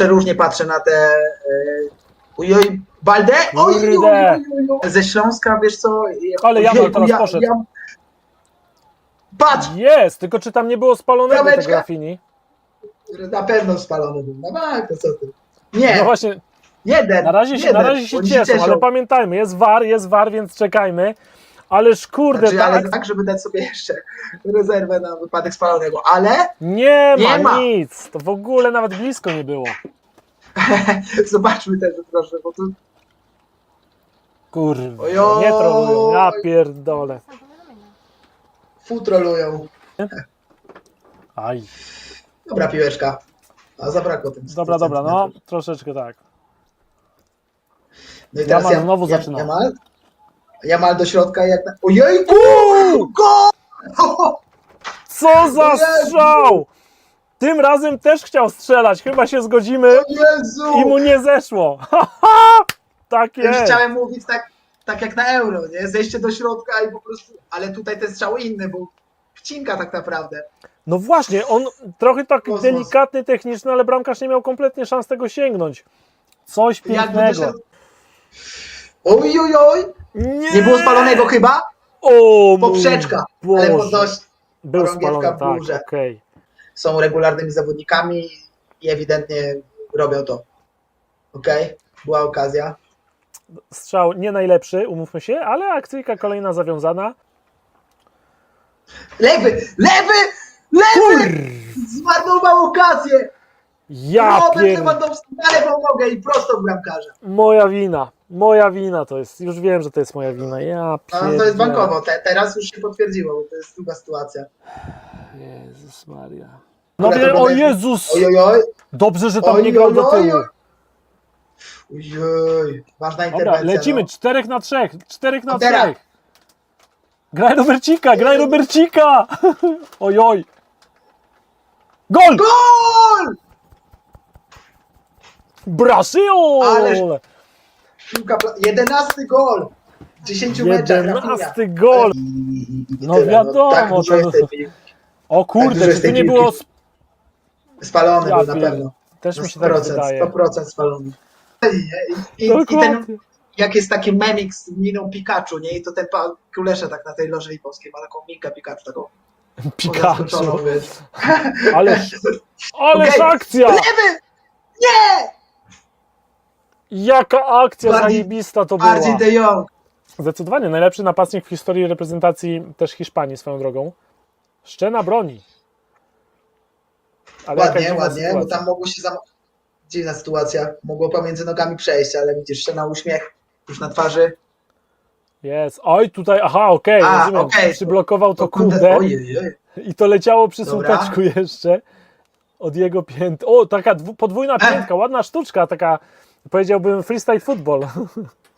Przeróżnie patrzę na te... E, ujoj, Balde? Oj, oj, oj, oj. Ze Śląska, wiesz co? Ale Jamal Ojejku, teraz poszedł. Patrz! Jest, tylko czy tam nie było spalonego Brameczka. tego Rafini? Na pewno spalony był. No tak, to co ty? Nie, No właśnie, jeden. na razie się, jeden. na razie się Oni cieszą, ale pamiętajmy, jest war, jest war, więc czekajmy. Ależ kurde, Znaczy, tak, ale tak, żeby dać sobie jeszcze rezerwę na wypadek spalonego, ale nie ma Nie ma. nic, to w ogóle nawet blisko nie było. zobaczmy też proszę, bo tu Kurwa, Ojoj. nie trolują, ja pierdolę. futrolują. Aj, Dobra piłeczka. A zabrakło tym. dobra, 100 dobra, no, troszeczkę tak. No i teraz Jamal ja, znowu ja, zaczyna. Jamal, Jamal do środka jak na... Ojejku! Gol! Co za strzał! Tym razem też chciał strzelać, chyba się zgodzimy Jezu! i mu nie zeszło. Tak Już jest. chciałem mówić tak, tak jak na euro, nie? Zejście do środka i po prostu... Ale tutaj ten strzał inny, bo wcinka tak naprawdę. No właśnie, on trochę tak Kosmos. delikatny, techniczny, ale bramkarz nie miał kompletnie szans tego sięgnąć. Coś Jakby pięknego. wyszedł... Oj, oj, oj! Nie, Nie było spalonego chyba? O, mój Poprzeczka. Boże. Ale podnoś... Był chorągiewka spalony, w tak, górze. są regularnymi zawodnikami i ewidentnie robią to. Okej? Była okazja. Strzał nie najlepszy, umówmy się, ale akcyjka kolejna zawiązana. Lewy! Lewy! Lewy! Zmarnował okazję! Ja Robert pier... Lewandowski nalewą nogę i prosto w bramkarza. Moja wina, moja wina to jest, już wiem, że to jest moja wina. Ja No, to pierdzielę. jest bankowo. Te, teraz już się potwierdziło, bo to jest druga sytuacja. Jezus Maria. No wie, to o? Jezus! Oj, oj, oj. Dobrze, że tam nie grał do tyłu. oj. Ojoj, ważna Dobra, interwencja. lecimy, No. czterech na trzech, czterech na trzech. Graj Robercika, graj Robercika! Oj, oj. Gol! Gol! Brazyl! Ależ- Piłka pla- 11 gol! W 10 meczach. Rafinha. 11 gol! I- i- No tyle, wiadomo, tak dużo to- jest tej piłki. O Tak kurde, czy jest tu tej nie piłki. było... sp- Spalony Ja był na pier- pewno. Też No mi się tak 100%, wydaje. 100% spalony. I, i, i ten, Dokładnie. jak jest taki memik z miną Pikachu, nie? I to ten pa- Kulesze tak na tej loży lipowskiej ma taką minkę Pikachu, taką zaskoczoną, Pikachu. wiesz. Ależ, ależ Okej. akcja! Lewy! Nie! Jaka akcja Bardziej- zajebista to była. Bardziej de Jong. Zdecydowanie najlepszy napastnik w historii reprezentacji też Hiszpanii swoją drogą. Szczena broni. Ale jaka Ładnie, dziwna ładnie, bo sytuacja. tam mogło się zam... Dziwna sytuacja. Mogło pomiędzy nogami przejść, ale widzisz, jeszcze na uśmiech już na twarzy. Jest. Oj, tutaj, aha, okej, A, rozumiem. okej. Przyblokował to kurde, kurde ojej, ojej. i to leciało przy Dobra. słupeczku jeszcze od jego pięt. O, taka dwu, podwójna piętka, ładna sztuczka, taka powiedziałbym freestyle football.